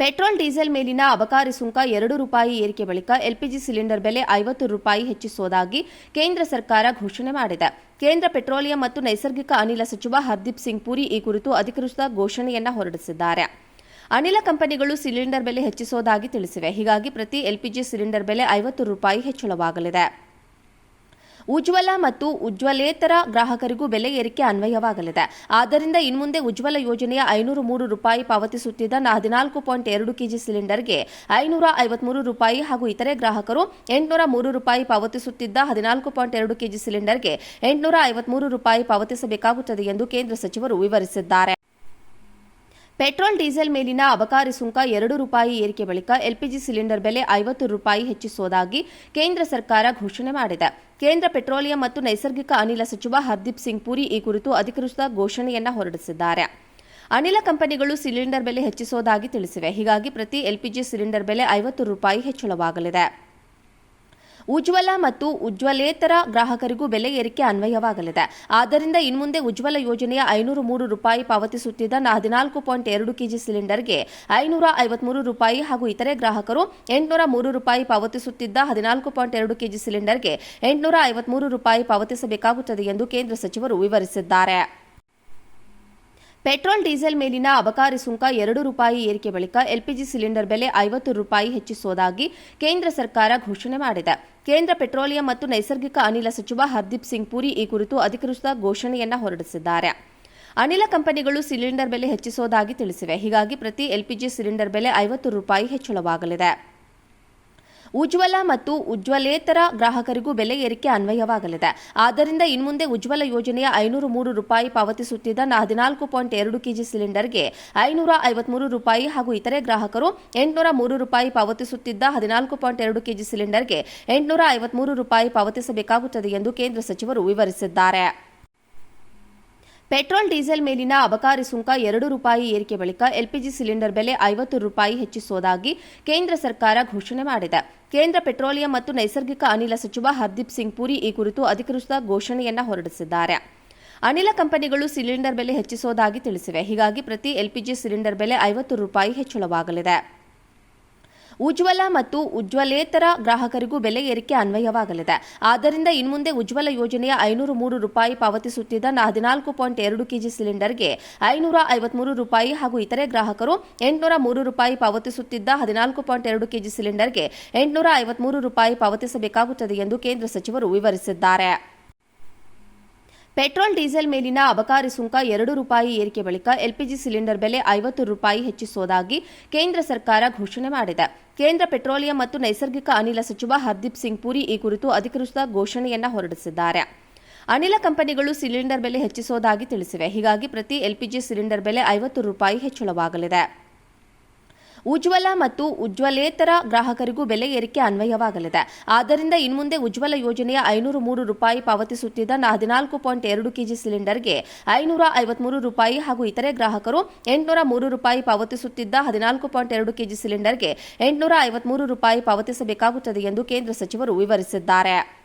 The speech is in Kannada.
ಪೆಟ್ರೋಲ್, ಡೀಸೆಲ್ ಮೇಲಿನ ಅಬಕಾರಿ ಸುಂಕ ಎರಡು ರೂಪಾಯಿ ಏರಿಕೆ ಬಳಿಕ ಎಲ್ಪಿಜಿ ಸಿಲಿಂಡರ್ ಬೆಲೆ ಐವತ್ತು ರೂಪಾಯಿ ಹೆಚ್ಚಿಸುವುದಾಗಿ ಕೇಂದ್ರ ಸರ್ಕಾರ ಘೋಷಣೆ ಮಾಡಿದೆ. ಕೇಂದ್ರ ಪೆಟ್ರೋಲಿಯಂ ಮತ್ತು ನೈಸರ್ಗಿಕ ಅನಿಲ ಸಚಿವ ಹರ್ದೀಪ್ ಸಿಂಗ್ ಪುರಿ ಈ ಕುರಿತು ಅಧಿಕೃತ ಘೋಷಣೆಯನ್ನ ಹೊರಡಿಸಿದ್ದಾರೆ. ಅನಿಲ ಕಂಪನಿಗಳು ಸಿಲಿಂಡರ್ ಬೆಲೆ ಹೆಚ್ಚಿಸುವುದಾಗಿ ತಿಳಿಸಿವೆ. ಹೀಗಾಗಿ ಪ್ರತಿ ಎಲ್ಪಿಜಿ ಸಿಲಿಂಡರ್ ಬೆಲೆ ಐವತ್ತು ರೂಪಾಯಿ ಹೆಚ್ಚಳವಾಗಲಿದೆ. ಉಜ್ವಲ ಮತ್ತು ಉಜ್ವಲೇತರ ಗ್ರಾಹಕರಿಗೂ ಬೆಲೆ ಏರಿಕೆ ಅನ್ವಯವಾಗಲಿದೆ. ಆದ್ದರಿಂದ ಇನ್ಮುಂದೆ ಉಜ್ವಲ ಯೋಜನೆಯ ಐನೂರು ಮೂರು ರೂಪಾಯಿ ಪಾವತಿಸುತ್ತಿದ್ದ ಹದಿನಾಲ್ಕು ಪಾಯಿಂಟ್ ಎರಡು ಕೆಜಿ ಸಿಲಿಂಡರ್ಗೆ ಐನೂರ ಐವತ್ಮೂರು ರೂಪಾಯಿ ಹಾಗೂ ಇತರೆ ಗ್ರಾಹಕರು ಎಂಟುನೂರ ಮೂರು ರೂಪಾಯಿ ಪಾವತಿಸುತ್ತಿದ್ದ ಹದಿನಾಲ್ಕು ಪಾಯಿಂಟ್ ಎರಡು ಕೆಜಿ ಸಿಲಿಂಡರ್ಗೆ ಎಂಟುನೂರ ಐವತ್ಮೂರು ರೂಪಾಯಿ ಪಾವತಿಸಬೇಕಾಗುತ್ತದೆ ಎಂದು ಕೇಂದ್ರ ಸಚಿವರು ವಿವರಿಸಿದ್ದಾರೆ. ಪೆಟ್ರೋಲ್, ಡೀಸೆಲ್ ಮೇಲಿನ ಅಬಕಾರಿ ಸುಂಕ ಎರಡು ರೂಪಾಯಿ ಏರಿಕೆ ಬಳಿಕ ಎಲ್ಪಿಜಿ ಸಿಲಿಂಡರ್ ಬೆಲೆ ಐವತ್ತು ರೂಪಾಯಿ ಹೆಚ್ಚಿಸುವುದಾಗಿ ಕೇಂದ್ರ ಸರ್ಕಾರ ಘೋಷಣೆ ಮಾಡಿದೆ. ಕೇಂದ್ರ ಪೆಟ್ರೋಲಿಯಂ ಮತ್ತು ನೈಸರ್ಗಿಕ ಅನಿಲ ಸಚಿವ ಹರ್ದೀಪ್ ಸಿಂಗ್ ಪುರಿ ಈ ಕುರಿತು ಅಧಿಕೃತ ಘೋಷಣೆಯನ್ನ ಹೊರಡಿಸಿದ್ದಾರೆ. ಅನಿಲ ಕಂಪನಿಗಳು ಸಿಲಿಂಡರ್ ಬೆಲೆ ಹೆಚ್ಚಿಸುವುದಾಗಿ ತಿಳಿಸಿವೆ. ಹೀಗಾಗಿ ಪ್ರತಿ ಎಲ್ಪಿಜಿ ಸಿಲಿಂಡರ್ ಬೆಲೆ ಐವತ್ತು ರೂಪಾಯಿ ಹೆಚ್ಚಳವಾಗಲಿದೆ. ಉಜ್ವಲ ಮತ್ತು ಉಜ್ವಲೇತರ ಗ್ರಾಹಕರಿಗೂ ಬೆಲೆ ಏರಿಕೆ ಅನ್ವಯವಾಗಲಿದೆ. ಆದ್ದರಿಂದ ಇನ್ಮುಂದೆ ಉಜ್ವಲ ಯೋಜನೆಯ ಐನೂರು ಮೂರು ರೂಪಾಯಿ ಪಾವತಿಸುತ್ತಿದ್ದ ಹದಿನಾಲ್ಕು ಪಾಯಿಂಟ್ ಎರಡು ಕೆಜಿ ಸಿಲಿಂಡರ್ಗೆ ಐನೂರ ಐವತ್ಮೂರು ರೂಪಾಯಿ ಹಾಗೂ ಇತರೆ ಗ್ರಾಹಕರು ಎಂಟುನೂರ ಮೂರು ರೂಪಾಯಿ ಪಾವತಿಸುತ್ತಿದ್ದ ಹದಿನಾಲ್ಕು ಪಾಯಿಂಟ್ ಎರಡು ಕೆಜಿ ಸಿಲಿಂಡರ್ಗೆ ಎಂಟುನೂರ ಐವತ್ಮೂರು ರೂಪಾಯಿ ಪಾವತಿಸಬೇಕಾಗುತ್ತದೆ ಎಂದು ಕೇಂದ್ರ ಸಚಿವರು ವಿವರಿಸಿದ್ದಾರೆ. ಪೆಟ್ರೋಲ್, ಡೀಸೆಲ್ ಮೇಲಿನ ಅಬಕಾರಿ ಸುಂಕ ಎರಡು ರೂಪಾಯಿ ಏರಿಕೆ ಬಳಿಕ ಎಲ್ಪಿಜಿ ಸಿಲಿಂಡರ್ ಬೆಲೆ ಐವತ್ತು ರೂಪಾಯಿ ಹೆಚ್ಚಿಸುವುದಾಗಿ ಕೇಂದ್ರ ಸರ್ಕಾರ ಘೋಷಣೆ ಮಾಡಿದೆ. ಕೇಂದ್ರ ಪೆಟ್ರೋಲಿಯಂ ಮತ್ತು ನೈಸರ್ಗಿಕ ಅನಿಲ ಸಚಿವ ಹರ್ದೀಪ್ ಸಿಂಗ್ ಪುರಿ ಈ ಕುರಿತು ಅಧಿಕೃತ ಘೋಷಣೆಯನ್ನ ಹೊರಡಿಸಿದ್ದಾರೆ. ಅನಿಲ ಕಂಪನಿಗಳು ಸಿಲಿಂಡರ್ ಬೆಲೆ ಹೆಚ್ಚಿಸುವುದಾಗಿ ತಿಳಿಸಿವೆ. ಹೀಗಾಗಿ ಪ್ರತಿ ಎಲ್ಪಿಜಿ ಸಿಲಿಂಡರ್ ಬೆಲೆ ಐವತ್ತು ರೂಪಾಯಿ ಹೆಚ್ಚಳವಾಗಲಿದೆ. ಉಜ್ವಲ ಮತ್ತು ಉಜ್ವಲೇತರ ಗ್ರಾಹಕರಿಗೂ ಬೆಲೆ ಏರಿಕೆ ಅನ್ವಯವಾಗಲಿದೆ. ಆದ್ದರಿಂದ ಇನ್ಮುಂದೆ ಉಜ್ವಲ ಯೋಜನೆಯ ಐನೂರು ಮೂರು ರೂಪಾಯಿ ಪಾವತಿಸುತ್ತಿದ್ದ ಹದಿನಾಲ್ಕು ಪಾಯಿಂಟ್ ಎರಡು ಕೆಜಿ ಸಿಲಿಂಡರ್ಗೆ ಐನೂರ ಐವತ್ಮೂರು ರೂಪಾಯಿ ಹಾಗೂ ಇತರೆ ಗ್ರಾಹಕರು ಎಂಟುನೂರ ಮೂರು ರೂಪಾಯಿ ಪಾವತಿಸುತ್ತಿದ್ದ ಹದಿನಾಲ್ಕು ಪಾಯಿಂಟ್ ಎರಡು ಕೆಜಿ ಸಿಲಿಂಡರ್ಗೆ ಎಂಟುನೂರ ಐವತ್ಮೂರು ರೂಪಾಯಿ ಪಾವತಿಸಬೇಕಾಗುತ್ತದೆ ಎಂದು ಕೇಂದ್ರ ಸಚಿವರು ವಿವರಿಸಿದ್ದಾರೆ. ಪೆಟ್ರೋಲ್, ಡೀಸೆಲ್ ಮೇಲಿನ ಅಬಕಾರಿ ಸುಂಕ ಎರಡು ರೂಪಾಯಿ ಏರಿಕೆ ಬಳಿಕ ಎಲ್ಪಿಜಿ ಸಿಲಿಂಡರ್ ಬೆಲೆ ಐವತ್ತು ರೂಪಾಯಿ ಹೆಚ್ಚಿಸುವುದಾಗಿ ಕೇಂದ್ರ ಸರ್ಕಾರ ಘೋಷಣೆ ಮಾಡಿದೆ. ಕೇಂದ್ರ ಪೆಟ್ರೋಲಿಯಂ ಮತ್ತು ನೈಸರ್ಗಿಕ ಅನಿಲ ಸಚಿವ ಹರ್ದೀಪ್ ಸಿಂಗ್ ಪುರಿ ಈ ಕುರಿತು ಅಧಿಕೃತ ಘೋಷಣೆಯನ್ನ ಹೊರಡಿಸಿದ್ದಾರೆ. ಅನಿಲ ಕಂಪನಿಗಳು ಸಿಲಿಂಡರ್ ಬೆಲೆ ಹೆಚ್ಚಿಸುವುದಾಗಿ ತಿಳಿಸಿವೆ. ಹೀಗಾಗಿ ಪ್ರತಿ ಎಲ್ಪಿಜಿ ಸಿಲಿಂಡರ್ ಬೆಲೆ ಐವತ್ತು ರೂಪಾಯಿ ಹೆಚ್ಚಳವಾಗಲಿದೆ. ಉಜ್ವಲ ಮತ್ತು ಉಜ್ವಲೇತರ ಗ್ರಾಹಕರಿಗೂ ಬೆಲೆ ಏರಿಕೆ ಅನ್ವಯವಾಗಲಿದೆ. ಆದ್ದರಿಂದ ಇನ್ಮುಂದೆ ಉಜ್ವಲ ಯೋಜನೆಯ ಐನೂರು ಮೂರು ರೂಪಾಯಿ ಪಾವತಿಸುತ್ತಿದ್ದ ಹದಿನಾಲ್ಕು ಪಾಯಿಂಟ್ ಎರಡು ಕೆಜಿ ಸಿಲಿಂಡರ್ಗೆ ಐನೂರ ಐವತ್ಮೂರು ರೂಪಾಯಿ ಹಾಗೂ ಇತರೆ ಗ್ರಾಹಕರು ಎಂಟುನೂರ ಮೂರು ರೂಪಾಯಿ ಪಾವತಿಸುತ್ತಿದ್ದ ಹದಿನಾಲ್ಕು ಪಾಯಿಂಟ್ ಎರಡು ಕೆಜಿ ಸಿಲಿಂಡರ್ಗೆ ಎಂಟುನೂರ ಐವತ್ಮೂರು ರೂಪಾಯಿ ಪಾವತಿಸಬೇಕಾಗುತ್ತದೆ ಎಂದು ಕೇಂದ್ರ ಸಚಿವರು ವಿವರಿಸಿದ್ದಾರೆ. ಪೆಟ್ರೋಲ್, ಡೀಸೆಲ್ ಮೇಲಿನ ಅಬಕಾರಿ ಸುಂಕ ಎರಡು ರೂಪಾಯಿ ಏರಿಕೆ ಬಳಿಕ ಎಲ್ಪಿಜಿ ಸಿಲಿಂಡರ್ ಬೆಲೆ ಐವತ್ತು ರೂಪಾಯಿ ಹೆಚ್ಚಿಸುವುದಾಗಿ ಕೇಂದ್ರ ಸರ್ಕಾರ ಘೋಷಣೆ ಮಾಡಿದೆ. ಕೇಂದ್ರ ಪೆಟ್ರೋಲಿಯಂ ಮತ್ತು ನೈಸರ್ಗಿಕ ಅನಿಲ ಸಚಿವ ಹರ್ದೀಪ್ ಸಿಂಗ್ ಪುರಿ ಈ ಕುರಿತು ಅಧಿಕೃತ ಘೋಷಣೆಯನ್ನ ಹೊರಡಿಸಿದ್ದಾರೆ. ಅನಿಲ ಕಂಪನಿಗಳು ಸಿಲಿಂಡರ್ ಬೆಲೆ ಹೆಚ್ಚಿಸುವುದಾಗಿ ತಿಳಿಸಿವೆ. ಹೀಗಾಗಿ ಪ್ರತಿ ಎಲ್ಪಿಜಿ ಸಿಲಿಂಡರ್ ಬೆಲೆ ಐವತ್ತು ರೂಪಾಯಿ ಹೆಚ್ಚಳವಾಗಲಿದೆ. ಉಜ್ವಲ ಮತ್ತು ಉಜ್ವಲೇತರ ಗ್ರಾಹಕರಿಗೂ ಬೆಲೆ ಏರಿಕೆ ಅನ್ವಯವಾಗಲಿದೆ. ಆದ್ದರಿಂದ ಇನ್ಮುಂದೆ ಉಜ್ವಲ ಯೋಜನೆಯ ಐನೂರು ಮೂರು ರೂಪಾಯಿ ಪಾವತಿಸುತ್ತಿದ್ದ ಹದಿನಾಲ್ಕು ಪಾಯಿಂಟ್ ಎರಡು ಕೆಜಿ ಸಿಲಿಂಡರ್ಗೆ ಐನೂರ ಐವತ್ಮೂರು ರೂಪಾಯಿ ಹಾಗೂ ಇತರೆ ಗ್ರಾಹಕರು ಎಂಟುನೂರ ಮೂರು ರೂಪಾಯಿ ಪಾವತಿಸುತ್ತಿದ್ದ ಹದಿನಾಲ್ಕು ಪಾಯಿಂಟ್ ಎರಡು ಕೆಜಿ ಸಿಲಿಂಡರ್ಗೆ ಎಂಟುನೂರ ಐವತ್ಮೂರು ರೂಪಾಯಿ ಪಾವತಿಸಬೇಕಾಗುತ್ತದೆ ಎಂದು ಕೇಂದ್ರ ಸಚಿವರು ವಿವರಿಸಿದ್ದಾರೆ.